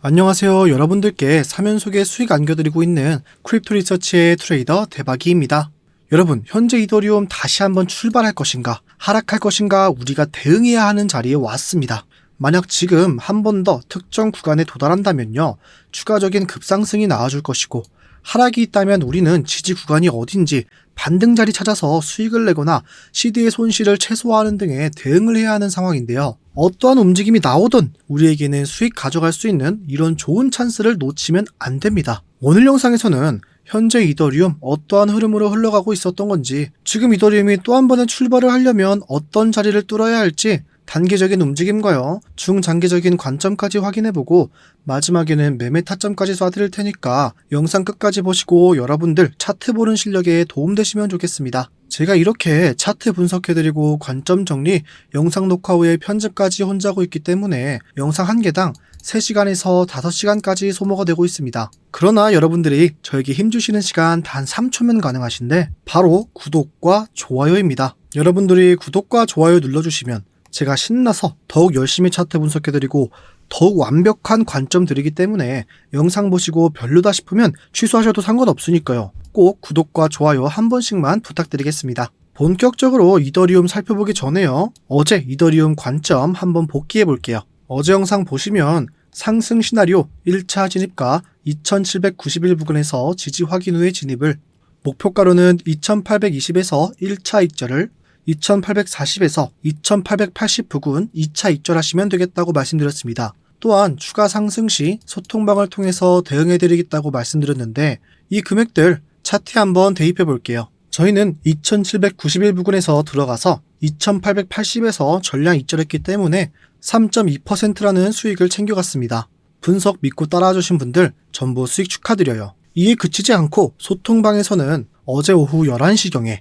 안녕하세요. 여러분들께 사면 속에 수익 안겨드리고 있는 크립토 리서치의 트레이더 대박이입니다. 여러분, 현재 이더리움 다시 한번 출발할 것인가, 하락할 것인가 우리가 대응해야 하는 자리에 왔습니다. 만약 지금 한 번 더 특정 구간에 도달한다면요, 추가적인 급상승이 나와줄 것이고, 하락이 있다면 우리는 지지 구간이 어딘지 반등 자리 찾아서 수익을 내거나 CD의 손실을 최소화하는 등의 대응을 해야 하는 상황인데요. 어떠한 움직임이 나오든 우리에게는 수익 가져갈 수 있는 이런 좋은 찬스를 놓치면 안 됩니다. 오늘 영상에서는 현재 이더리움 어떠한 흐름으로 흘러가고 있었던 건지, 지금 이더리움이 또 한 번의 출발을 하려면 어떤 자리를 뚫어야 할지 단계적인 움직임과요, 중장기적인 관점까지 확인해보고 마지막에는 매매 타점까지 쏴드릴 테니까 영상 끝까지 보시고 여러분들 차트 보는 실력에 도움되시면 좋겠습니다. 제가 이렇게 차트 분석해드리고 관점 정리, 영상 녹화 후에 편집까지 혼자 하고 있기 때문에 영상 한 개당 3시간에서 5시간까지 소모가 되고 있습니다. 그러나 여러분들이 저에게 힘주시는 시간 단 3초면 가능하신데 바로 구독과 좋아요입니다. 여러분들이 구독과 좋아요 눌러주시면 제가 신나서 더욱 열심히 차트 분석해드리고 더욱 완벽한 관점 드리기 때문에 영상 보시고 별로다 싶으면 취소하셔도 상관없으니까요. 꼭 구독과 좋아요 한 번씩만 부탁드리겠습니다. 본격적으로 이더리움 살펴보기 전에요. 어제 이더리움 관점 한번 복귀해 볼게요. 어제 영상 보시면 상승 시나리오 1차 진입가 2791 부근에서 지지 확인 후에 진입을 목표가로는 2820에서 1차 익절을 2840에서 2880 부근 2차 입절하시면 되겠다고 말씀드렸습니다. 또한 추가 상승 시 소통방을 통해서 대응해드리겠다고 말씀드렸는데 이 금액들 차트에 한번 대입해 볼게요. 저희는 2791 부근에서 들어가서 2880에서 전량 입절했기 때문에 3.2%라는 수익을 챙겨갔습니다. 분석 믿고 따라와 주신 분들 전부 수익 축하드려요. 이에 그치지 않고 소통방에서는 어제 오후 11시경에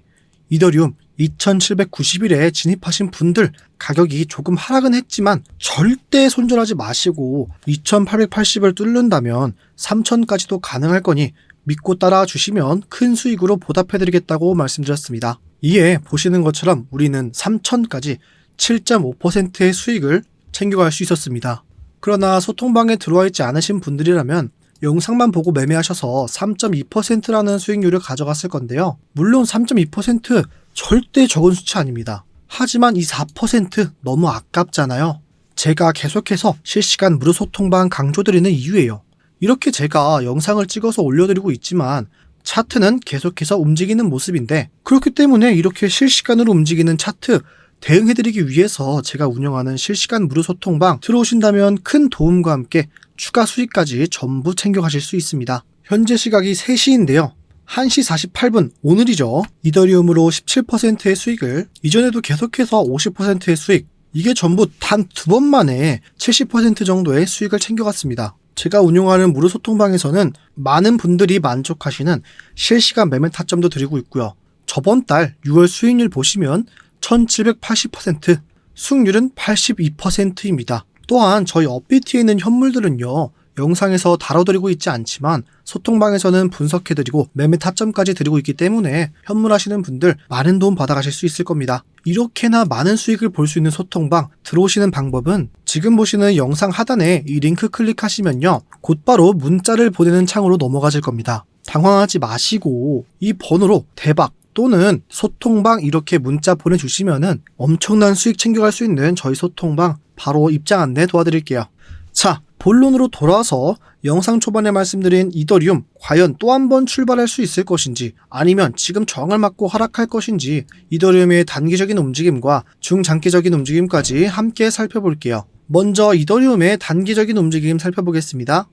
이더리움 2790일에 진입하신 분들 가격이 조금 하락은 했지만 절대 손절하지 마시고 2880을 뚫는다면 3000까지도 가능할 거니 믿고 따라 주시면 큰 수익으로 보답해드리겠다고 말씀드렸습니다. 이에 보시는 것처럼 우리는 3000까지 7.5%의 수익을 챙겨갈 수 있었습니다. 그러나 소통방에 들어와 있지 않으신 분들이라면 영상만 보고 매매하셔서 3.2%라는 수익률을 가져갔을 건데요. 물론 3.2% 절대 적은 수치 아닙니다. 하지만 이 4% 너무 아깝잖아요. 제가 계속해서 실시간 무료 소통방 강조드리는 이유예요. 이렇게 제가 영상을 찍어서 올려드리고 있지만 차트는 계속해서 움직이는 모습인데 그렇기 때문에 이렇게 실시간으로 움직이는 차트 대응해드리기 위해서 제가 운영하는 실시간 무료 소통방 들어오신다면 큰 도움과 함께 추가 수익까지 전부 챙겨가실 수 있습니다. 현재 시각이 3시인데요. 1시 48분 오늘이죠. 이더리움으로 17%의 수익을 이전에도 계속해서 50%의 수익 이게 전부 단 두 번 만에 70% 정도의 수익을 챙겨갔습니다. 제가 운영하는 무료 소통방에서는 많은 분들이 만족하시는 실시간 매매 타점도 드리고 있고요. 저번 달 6월 수익률 보시면 1780%, 수익률은 82%입니다. 또한 저희 업비트에 있는 현물들은요, 영상에서 다뤄드리고 있지 않지만 소통방에서는 분석해드리고 매매 타점까지 드리고 있기 때문에 현물하시는 분들 많은 도움 받아가실 수 있을 겁니다. 이렇게나 많은 수익을 볼 수 있는 소통방 들어오시는 방법은 지금 보시는 영상 하단에 이 링크 클릭하시면요. 곧바로 문자를 보내는 창으로 넘어가실 겁니다. 당황하지 마시고 이 번호로 대박 또는 소통방 이렇게 문자 보내주시면은 엄청난 수익 챙겨갈 수 있는 저희 소통방 바로 입장 안내 도와드릴게요. 자, 본론으로 돌아와서 영상 초반에 말씀드린 이더리움 과연 또 한 번 출발할 수 있을 것인지 아니면 지금 저항을 맞고 하락할 것인지 이더리움의 단기적인 움직임과 중장기적인 움직임까지 함께 살펴볼게요. 먼저 이더리움의 단기적인 움직임 살펴보겠습니다.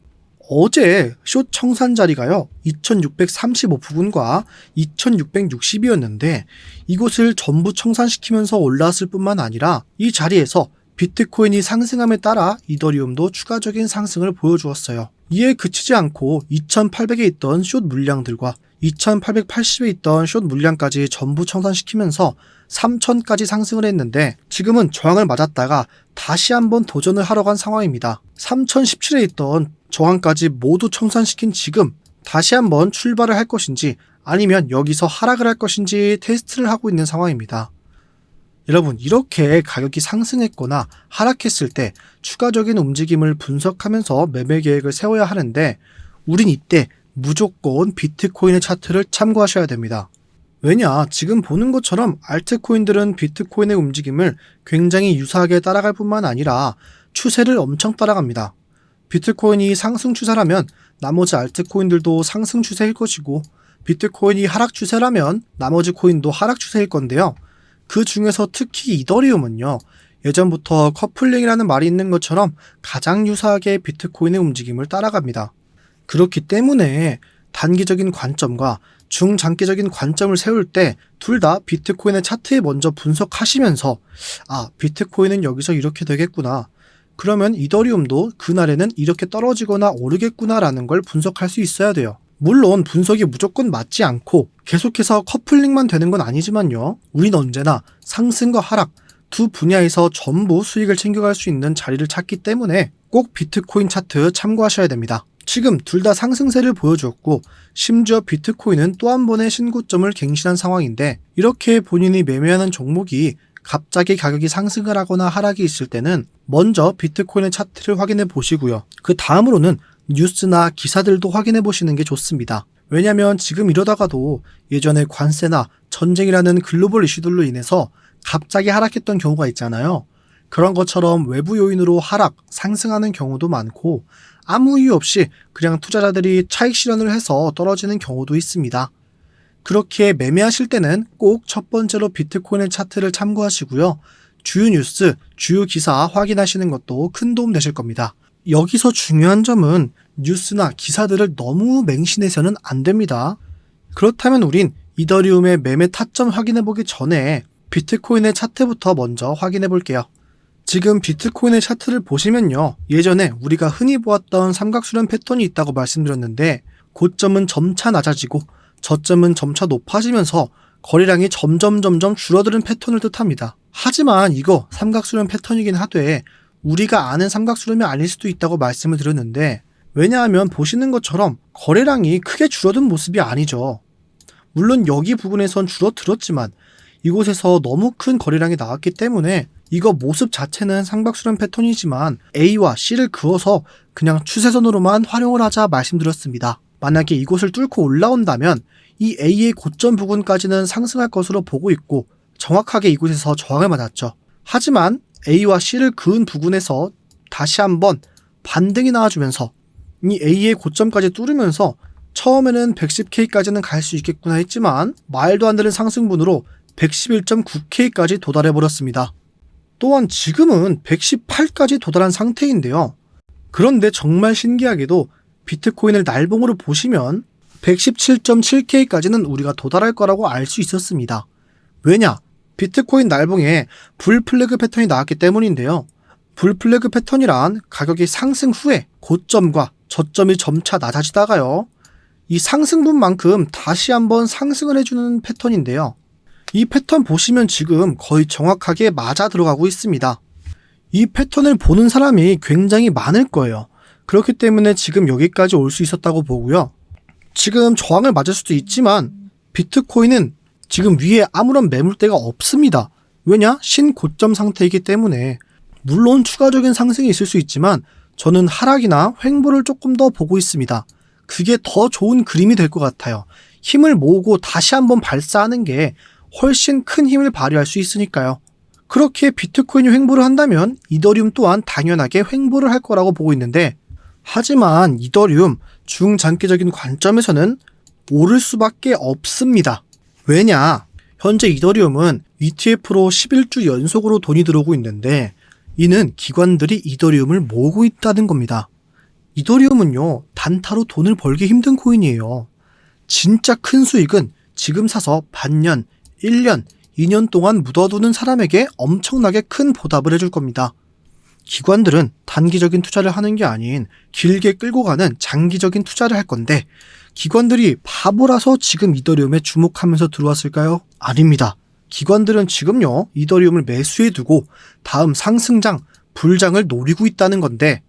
어제 숏 청산 자리가요 2635 부근과 2660이었는데 이곳을 전부 청산시키면서 올라왔을 뿐만 아니라 이 자리에서 비트코인이 상승함에 따라 이더리움도 추가적인 상승을 보여주었어요. 이에 그치지 않고 2800에 있던 숏 물량들과 2880에 있던 숏 물량까지 전부 청산시키면서 3000까지 상승을 했는데 지금은 저항을 맞았다가 다시 한번 도전을 하러 간 상황입니다. 3017에 있던 저항까지 모두 청산시킨 지금 다시 한번 출발을 할 것인지 아니면 여기서 하락을 할 것인지 테스트를 하고 있는 상황입니다. 여러분, 이렇게 가격이 상승했거나 하락했을 때 추가적인 움직임을 분석하면서 매매 계획을 세워야 하는데, 우린 이때 무조건 비트코인의 차트를 참고하셔야 됩니다. 왜냐, 지금 보는 것처럼 알트코인들은 비트코인의 움직임을 굉장히 유사하게 따라갈 뿐만 아니라 추세를 엄청 따라갑니다. 비트코인이 상승 추세라면 나머지 알트코인들도 상승 추세일 것이고, 비트코인이 하락 추세라면 나머지 코인도 하락 추세일 건데요. 그 중에서 특히 이더리움은요. 예전부터 커플링이라는 말이 있는 것처럼 가장 유사하게 비트코인의 움직임을 따라갑니다. 그렇기 때문에 단기적인 관점과 중장기적인 관점을 세울 때 둘 다 비트코인의 차트에 먼저 분석하시면서 아, 비트코인은 여기서 이렇게 되겠구나. 그러면 이더리움도 그날에는 이렇게 떨어지거나 오르겠구나라는 걸 분석할 수 있어야 돼요. 물론 분석이 무조건 맞지 않고 계속해서 커플링만 되는 건 아니지만요. 우린 언제나 상승과 하락 두 분야에서 전부 수익을 챙겨갈 수 있는 자리를 찾기 때문에 꼭 비트코인 차트 참고하셔야 됩니다. 지금 둘 다 상승세를 보여주었고 심지어 비트코인은 또 한 번의 신고점을 갱신한 상황인데 이렇게 본인이 매매하는 종목이 갑자기 가격이 상승을 하거나 하락이 있을 때는 먼저 비트코인의 차트를 확인해 보시고요. 그 다음으로는 뉴스나 기사들도 확인해 보시는 게 좋습니다. 왜냐면 지금 이러다가도 예전에 관세나 전쟁이라는 글로벌 이슈들로 인해서 갑자기 하락했던 경우가 있잖아요. 그런 것처럼 외부 요인으로 하락, 상승하는 경우도 많고 아무 이유 없이 그냥 투자자들이 차익 실현을 해서 떨어지는 경우도 있습니다. 그렇게 매매하실 때는 꼭 첫 번째로 비트코인의 차트를 참고하시고요. 주요 뉴스, 주요 기사 확인하시는 것도 큰 도움 되실 겁니다. 여기서 중요한 점은 뉴스나 기사들을 너무 맹신해서는 안 됩니다. 그렇다면 우린 이더리움의 매매 타점 확인해 보기 전에 비트코인의 차트부터 먼저 확인해 볼게요. 지금 비트코인의 차트를 보시면요. 예전에 우리가 흔히 보았던 삼각수렴 패턴이 있다고 말씀드렸는데 고점은 점차 낮아지고 저점은 점차 높아지면서 거래량이 점점 점점 줄어드는 패턴을 뜻합니다. 하지만 이거 삼각수렴 패턴이긴 하되 우리가 아는 삼각수렴이 아닐 수도 있다고 말씀을 드렸는데 왜냐하면 보시는 것처럼 거래량이 크게 줄어든 모습이 아니죠. 물론 여기 부분에선 줄어들었지만 이곳에서 너무 큰 거래량이 나왔기 때문에 이거 모습 자체는 삼각수렴 패턴이지만 A와 C를 그어서 그냥 추세선으로만 활용을 하자 말씀드렸습니다. 만약에 이곳을 뚫고 올라온다면 이 A의 고점 부분까지는 상승할 것으로 보고 있고 정확하게 이곳에서 저항을 맞았죠. 하지만 A와 C를 그은 부분에서 다시 한번 반등이 나와주면서 이 A의 고점까지 뚫으면서 처음에는 110K까지는 갈 수 있겠구나 했지만 말도 안 되는 상승분으로 111.9K까지 도달해 버렸습니다. 또한 지금은 118까지 도달한 상태인데요. 그런데 정말 신기하게도 비트코인을 날봉으로 보시면 117.7K까지는 우리가 도달할 거라고 알 수 있었습니다. 왜냐? 비트코인 날봉에 불 플래그 패턴이 나왔기 때문인데요. 불 플래그 패턴이란 가격이 상승 후에 고점과 저점이 점차 낮아지다가요. 이 상승분만큼 다시 한번 상승을 해주는 패턴인데요. 이 패턴 보시면 지금 거의 정확하게 맞아 들어가고 있습니다. 이 패턴을 보는 사람이 굉장히 많을 거예요. 그렇기 때문에 지금 여기까지 올 수 있었다고 보고요. 지금 저항을 맞을 수도 있지만 비트코인은 지금 위에 아무런 매물대가 없습니다. 왜냐? 신고점 상태이기 때문에 물론 추가적인 상승이 있을 수 있지만 저는 하락이나 횡보를 조금 더 보고 있습니다. 그게 더 좋은 그림이 될 것 같아요. 힘을 모으고 다시 한번 발사하는 게 훨씬 큰 힘을 발휘할 수 있으니까요. 그렇게 비트코인이 횡보를 한다면 이더리움 또한 당연하게 횡보를 할 거라고 보고 있는데 하지만 이더리움 중장기적인 관점에서는 오를 수밖에 없습니다. 왜냐? 현재 이더리움은 ETF로 11주 연속으로 돈이 들어오고 있는데 이는 기관들이 이더리움을 모으고 있다는 겁니다. 이더리움은요, 단타로 돈을 벌기 힘든 코인이에요. 진짜 큰 수익은 지금 사서 반년, 1년, 2년 동안 묻어두는 사람에게 엄청나게 큰 보답을 해줄 겁니다. 기관들은 단기적인 투자를 하는 게 아닌 길게 끌고 가는 장기적인 투자를 할 건데 기관들이 바보라서 지금 이더리움에 주목하면서 들어왔을까요? 아닙니다. 기관들은 지금요, 이더리움을 매수해 두고 다음 상승장, 불장을 노리고 있다는 건데,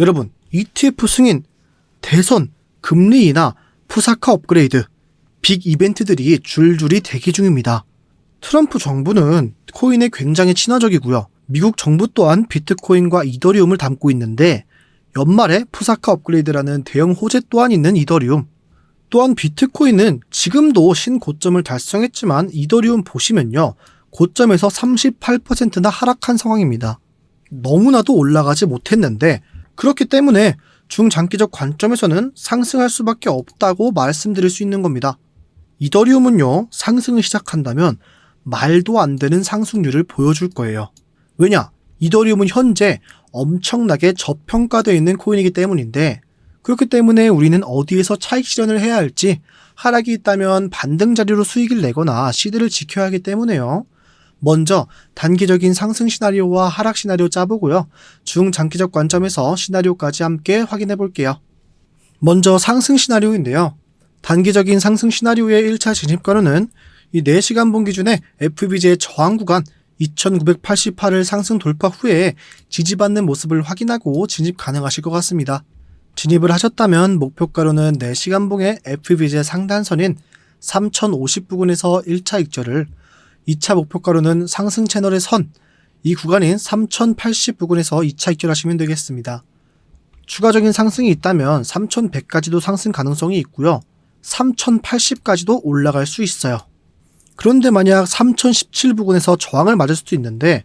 여러분, ETF 승인, 대선, 금리 인하, 푸사카 업그레이드, 빅 이벤트들이 줄줄이 대기 중입니다. 트럼프 정부는 코인에 굉장히 친화적이고요. 미국 정부 또한 비트코인과 이더리움을 담고 있는데 연말에 푸사카 업그레이드라는 대형 호재 또한 있는 이더리움. 또한 비트코인은 지금도 신고점을 달성했지만 이더리움 보시면요. 고점에서 38%나 하락한 상황입니다. 너무나도 올라가지 못했는데 그렇기 때문에 중장기적 관점에서는 상승할 수밖에 없다고 말씀드릴 수 있는 겁니다. 이더리움은요, 상승을 시작한다면 말도 안 되는 상승률을 보여줄 거예요. 왜냐? 이더리움은 현재 엄청나게 저평가되어 있는 코인이기 때문인데, 그렇기 때문에 우리는 어디에서 차익 실현을 해야 할지, 하락이 있다면 반등 자리로 수익을 내거나 시드를 지켜야 하기 때문에요. 먼저 단기적인 상승 시나리오와 하락 시나리오 짜보고요. 중장기적 관점에서 시나리오까지 함께 확인해 볼게요. 먼저 상승 시나리오인데요. 단기적인 상승 시나리오의 1차 진입가로는 이 4시간 본 기준의 FBG의 저항 구간 2988을 상승 돌파 후에 지지받는 모습을 확인하고 진입 가능하실 것 같습니다. 진입을 하셨다면 목표가로는 4시간 봉의 FBG의 상단선인 3050 부근에서 1차 익절을 2차 목표가로는 상승 채널의 선, 이 구간인 3080 부근에서 2차 익절하시면 되겠습니다. 추가적인 상승이 있다면 3100까지도 상승 가능성이 있고요. 3080까지도 올라갈 수 있어요. 그런데 만약 3017 부근에서 저항을 맞을 수도 있는데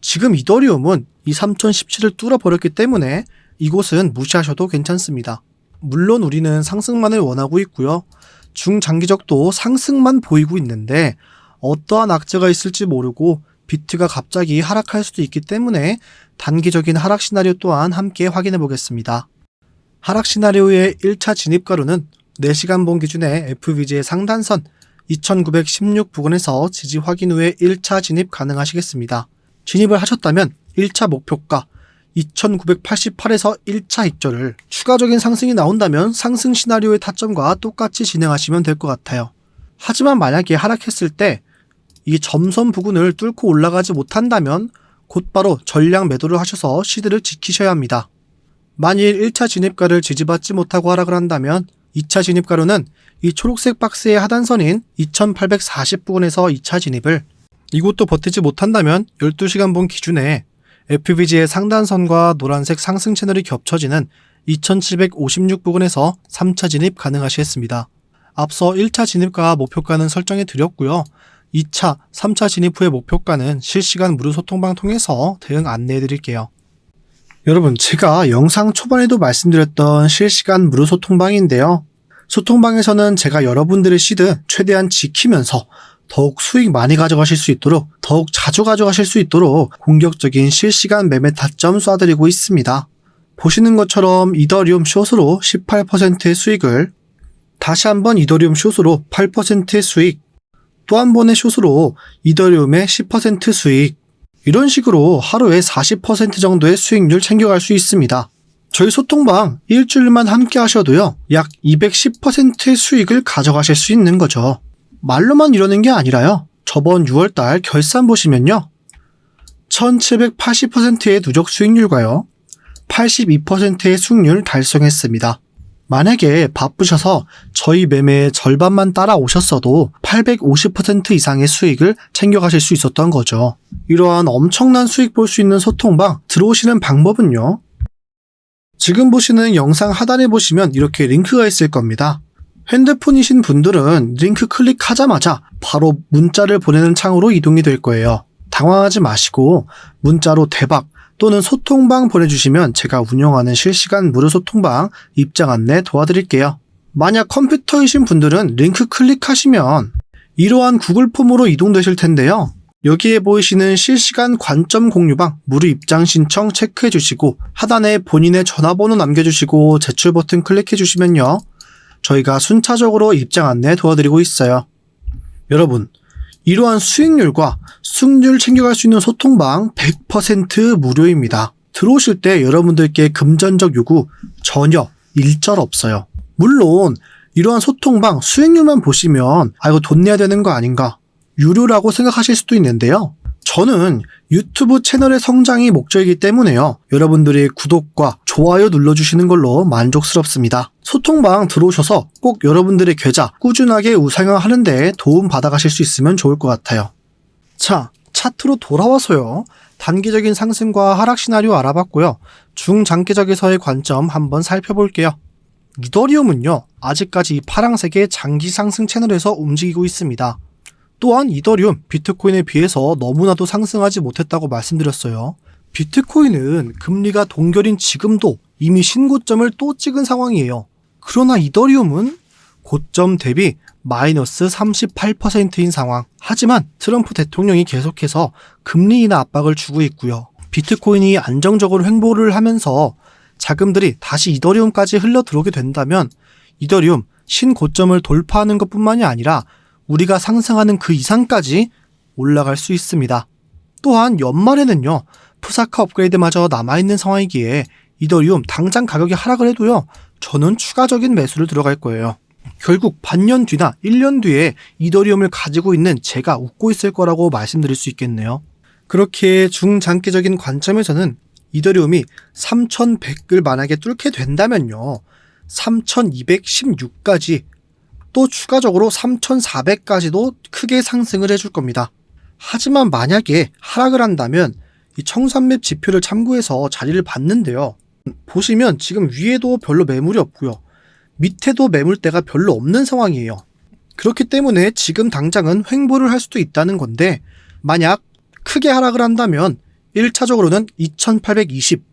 지금 이더리움은 이 3017을 뚫어버렸기 때문에 이곳은 무시하셔도 괜찮습니다. 물론 우리는 상승만을 원하고 있고요. 중장기적도 상승만 보이고 있는데 어떠한 악재가 있을지 모르고 비트가 갑자기 하락할 수도 있기 때문에 단기적인 하락 시나리오 또한 함께 확인해 보겠습니다. 하락 시나리오의 1차 진입가로는 4시간 본 기준의 FVG의 상단선 2916 부근에서 지지 확인 후에 1차 진입 가능하시겠습니다. 진입을 하셨다면 1차 목표가 2988에서 1차 익절을 추가적인 상승이 나온다면 상승 시나리오의 타점과 똑같이 진행하시면 될 것 같아요. 하지만 만약에 하락했을 때 이 점선 부근을 뚫고 올라가지 못한다면 곧바로 전량 매도를 하셔서 시드를 지키셔야 합니다. 만일 1차 진입가를 지지받지 못하고 하락을 한다면 2차 진입가로는 이 초록색 박스의 하단선인 2840 부근에서 2차 진입을 이곳도 버티지 못한다면 12시간 본 기준에 FBG의 상단선과 노란색 상승 채널이 겹쳐지는 2756 부근에서 3차 진입 가능하시겠습니다. 앞서 1차 진입과 목표가는 설정해 드렸고요. 2차, 3차 진입 후의 목표가는 실시간 무료 소통방 통해서 대응 안내해 드릴게요. 여러분, 제가 영상 초반에도 말씀드렸던 실시간 무료 소통방인데요. 소통방에서는 제가 여러분들의 시드 최대한 지키면서 더욱 수익 많이 가져가실 수 있도록 더욱 자주 가져가실 수 있도록 공격적인 실시간 매매 타점 쏴드리고 있습니다. 보시는 것처럼 이더리움 숏으로 18%의 수익을 다시 한번 이더리움 숏으로 8%의 수익 또 한 번의 숏으로 이더리움의 10% 수익 이런 식으로 하루에 40% 정도의 수익률 챙겨갈 수 있습니다. 저희 소통방 일주일만 함께 하셔도요, 약 210%의 수익을 가져가실 수 있는 거죠. 말로만 이러는 게 아니라요, 저번 6월달 결산 보시면요, 1780%의 누적 수익률과요, 82%의 수익률 달성했습니다. 만약에 바쁘셔서 저희 매매의 절반만 따라오셨어도 850% 이상의 수익을 챙겨가실 수 있었던 거죠. 이러한 엄청난 수익 볼 수 있는 소통방 들어오시는 방법은요. 지금 보시는 영상 하단에 보시면 이렇게 링크가 있을 겁니다. 핸드폰이신 분들은 링크 클릭하자마자 바로 문자를 보내는 창으로 이동이 될 거예요. 당황하지 마시고 문자로 대박 또는 소통방 보내주시면 제가 운영하는 실시간 무료 소통방 입장 안내 도와드릴게요. 만약 컴퓨터이신 분들은 링크 클릭하시면 이러한 구글 폼으로 이동되실 텐데요. 여기에 보이시는 실시간 관점 공유방 무료 입장 신청 체크해 주시고 하단에 본인의 전화번호 남겨주시고 제출 버튼 클릭해 주시면요. 저희가 순차적으로 입장 안내 도와드리고 있어요. 여러분, 이러한 수익률과 수익률 챙겨갈 수 있는 소통방 100% 무료입니다. 들어오실 때 여러분들께 금전적 요구 전혀 일절 없어요. 물론 이러한 소통방 수익률만 보시면 아 이거 돈 내야 되는 거 아닌가 유료라고 생각하실 수도 있는데요. 저는 유튜브 채널의 성장이 목적이기 때문에요. 여러분들의 구독과 좋아요 눌러주시는 걸로 만족스럽습니다. 소통방 들어오셔서 꼭 여러분들의 계좌 꾸준하게 우상향하는 데 도움 받아가실 수 있으면 좋을 것 같아요. 자, 차트로 돌아와서요. 단기적인 상승과 하락 시나리오 알아봤고요. 중장기적에서의 관점 한번 살펴볼게요. 이더리움은요, 아직까지 이 파랑색의 장기 상승 채널에서 움직이고 있습니다. 또한 이더리움, 비트코인에 비해서 너무나도 상승하지 못했다고 말씀드렸어요. 비트코인은 금리가 동결인 지금도 이미 신고점을 또 찍은 상황이에요. 그러나 이더리움은 고점 대비 마이너스 38%인 상황. 하지만 트럼프 대통령이 계속해서 금리 인하 압박을 주고 있고요. 비트코인이 안정적으로 횡보를 하면서 자금들이 다시 이더리움까지 흘러 들어오게 된다면 이더리움 신고점을 돌파하는 것뿐만이 아니라 우리가 상상하는 그 이상까지 올라갈 수 있습니다. 또한 연말에는요, 푸사카 업그레이드마저 남아있는 상황이기에 이더리움 당장 가격이 하락을 해도요, 저는 추가적인 매수를 들어갈 거예요. 결국 반년 뒤나 1년 뒤에 이더리움을 가지고 있는 제가 웃고 있을 거라고 말씀드릴 수 있겠네요. 그렇게 중장기적인 관점에서는 이더리움이 3100을 만약에 뚫게 된다면요. 3216까지 또 추가적으로 3400까지도 크게 상승을 해줄 겁니다. 하지만 만약에 하락을 한다면 이 청산맵 지표를 참고해서 자리를 봤는데요. 보시면 지금 위에도 별로 매물이 없고요. 밑에도 매물대가 별로 없는 상황이에요. 그렇기 때문에 지금 당장은 횡보를 할 수도 있다는 건데 만약 크게 하락을 한다면 1차적으로는 2820,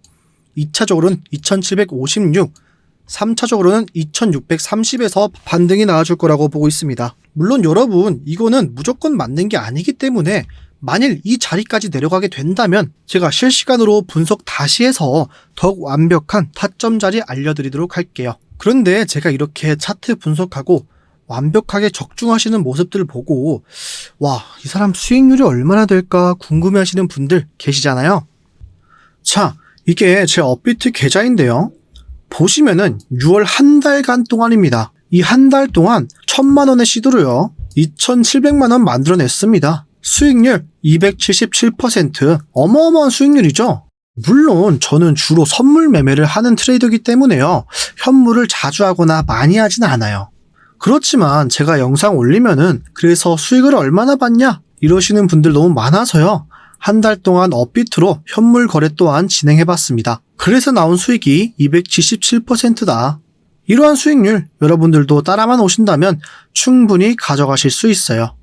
2차적으로는 2756, 3차적으로는 2630에서 반등이 나와줄 거라고 보고 있습니다. 물론 여러분, 이거는 무조건 맞는 게 아니기 때문에 만일 이 자리까지 내려가게 된다면 제가 실시간으로 분석 다시 해서 더욱 완벽한 타점 자리 알려드리도록 할게요. 그런데 제가 이렇게 차트 분석하고 완벽하게 적중하시는 모습들을 보고 와, 이 사람 수익률이 얼마나 될까 궁금해 하시는 분들 계시잖아요. 자, 이게 제 업비트 계좌인데요. 보시면은 6월 한 달간 동안입니다. 이 한 달 동안 천만 원의 시도로요. 2,700만 원 만들어냈습니다. 수익률 277% 어마어마한 수익률이죠. 물론 저는 주로 선물 매매를 하는 트레이더이기 때문에요. 현물을 자주 하거나 많이 하진 않아요. 그렇지만 제가 영상 올리면은 그래서 수익을 얼마나 받냐 이러시는 분들 너무 많아서요. 한 달 동안 업비트로 현물 거래 또한 진행해봤습니다. 그래서 나온 수익이 277%다. 이러한 수익률 여러분들도 따라만 오신다면 충분히 가져가실 수 있어요.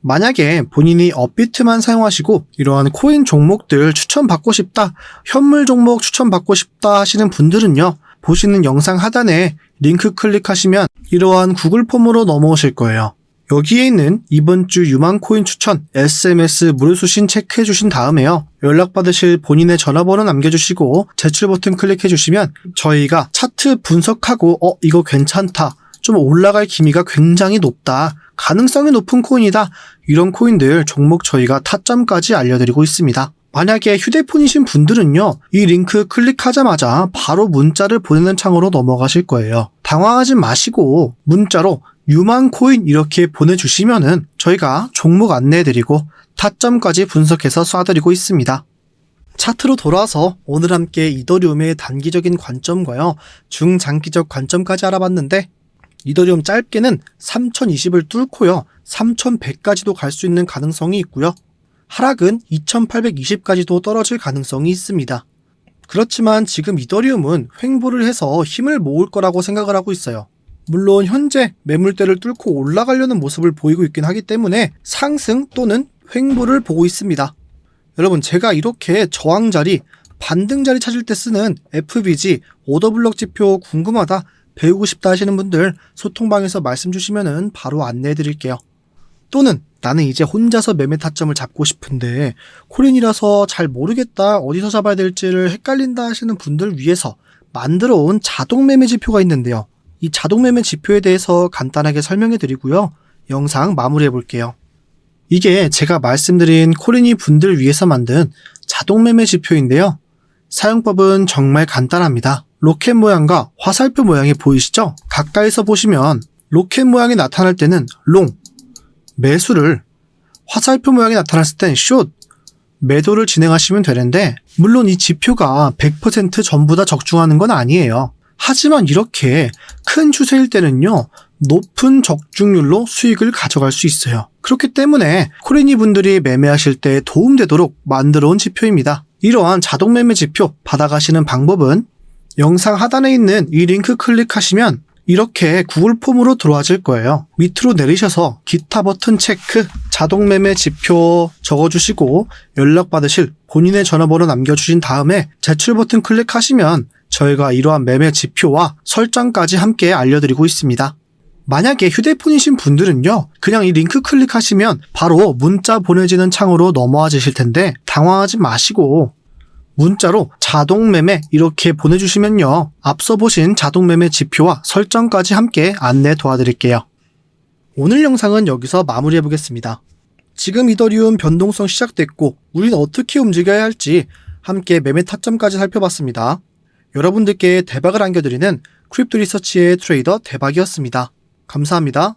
만약에 본인이 업비트만 사용하시고 이러한 코인 종목들 추천받고 싶다, 현물 종목 추천받고 싶다 하시는 분들은요, 보시는 영상 하단에 링크 클릭하시면 이러한 구글 폼으로 넘어오실 거예요. 여기에 있는 이번 주 유망 코인 추천 SMS 무료 수신 체크해 주신 다음에요. 연락받으실 본인의 전화번호 남겨주시고 제출 버튼 클릭해 주시면 저희가 차트 분석하고 어 이거 괜찮다 좀 올라갈 기미가 굉장히 높다 가능성이 높은 코인이다 이런 코인들 종목 저희가 타점까지 알려드리고 있습니다. 만약에 휴대폰이신 분들은요, 이 링크 클릭하자마자 바로 문자를 보내는 창으로 넘어가실 거예요. 당황하지 마시고 문자로 유망 코인 이렇게 보내주시면은 저희가 종목 안내해드리고 타점까지 분석해서 쏴드리고 있습니다. 차트로 돌아와서 오늘 함께 이더리움의 단기적인 관점과요, 중장기적 관점까지 알아봤는데, 이더리움 짧게는 3020을 뚫고요, 3100까지도 갈 수 있는 가능성이 있고요, 하락은 2820까지도 떨어질 가능성이 있습니다. 그렇지만 지금 이더리움은 횡보를 해서 힘을 모을 거라고 생각을 하고 있어요. 물론 현재 매물대를 뚫고 올라가려는 모습을 보이고 있긴 하기 때문에 상승 또는 횡보를 보고 있습니다. 여러분 제가 이렇게 저항 자리, 반등 자리 찾을 때 쓰는 FBG 오더블럭 지표 궁금하다, 배우고 싶다 하시는 분들 소통방에서 말씀 주시면은 바로 안내해 드릴게요. 또는 나는 이제 혼자서 매매 타점을 잡고 싶은데 코린이라서 잘 모르겠다 어디서 잡아야 될지를 헷갈린다 하시는 분들 위해서 만들어 온 자동 매매 지표가 있는데요. 이 자동 매매 지표에 대해서 간단하게 설명해 드리고요. 영상 마무리해 볼게요. 이게 제가 말씀드린 코린이 분들 위해서 만든 자동 매매 지표인데요. 사용법은 정말 간단합니다. 로켓 모양과 화살표 모양이 보이시죠? 가까이서 보시면 로켓 모양이 나타날 때는 롱, 매수를 화살표 모양이 나타났을 땐 숏, 매도를 진행하시면 되는데 물론 이 지표가 100% 전부 다 적중하는 건 아니에요. 하지만 이렇게 큰 추세일 때는요, 높은 적중률로 수익을 가져갈 수 있어요. 그렇기 때문에 코리니 분들이 매매하실 때 도움되도록 만들어 온 지표입니다. 이러한 자동 매매 지표 받아가시는 방법은 영상 하단에 있는 이 링크 클릭하시면 이렇게 구글 폼으로 들어와질 거예요. 밑으로 내리셔서 기타 버튼 체크, 자동 매매 지표 적어주시고 연락받으실 본인의 전화번호 남겨주신 다음에 제출 버튼 클릭하시면 저희가 이러한 매매 지표와 설정까지 함께 알려드리고 있습니다. 만약에 휴대폰이신 분들은요, 그냥 이 링크 클릭하시면 바로 문자 보내지는 창으로 넘어와 주실 텐데 당황하지 마시고 문자로 자동 매매 이렇게 보내주시면요. 앞서 보신 자동 매매 지표와 설정까지 함께 안내 도와드릴게요. 오늘 영상은 여기서 마무리해 보겠습니다. 지금 이더리움 변동성 시작됐고 우리는 어떻게 움직여야 할지 함께 매매 타점까지 살펴봤습니다. 여러분들께 대박을 안겨드리는 크립토 리서치의 트레이더 대박이었습니다. 감사합니다.